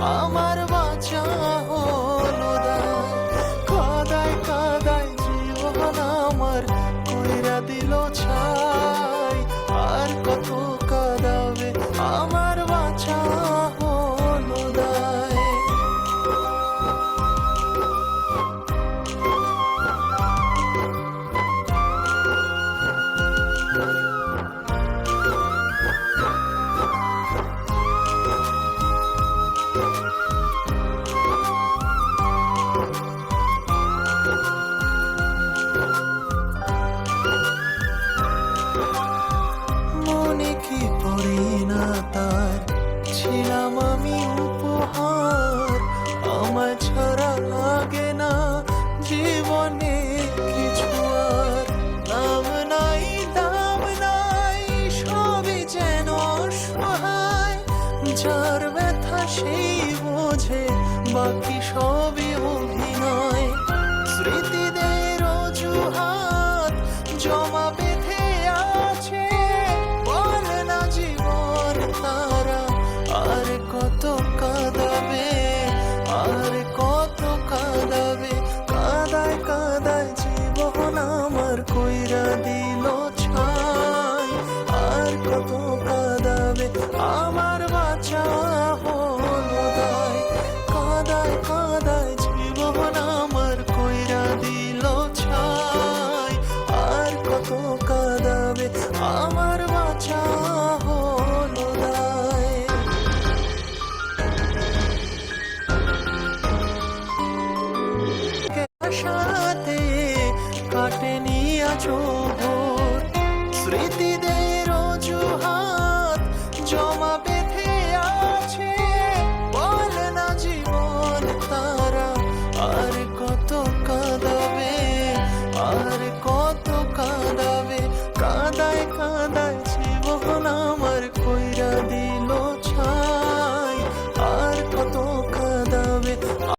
আমার বাঁচা হলো কাদায় কাদায় জীবন আমার কইরা দিল ছাই। আর কত সেই বোঝে বাকি সবই কাটেনি আজো ভোর। স্মৃতিদের অজুহাত জমাবে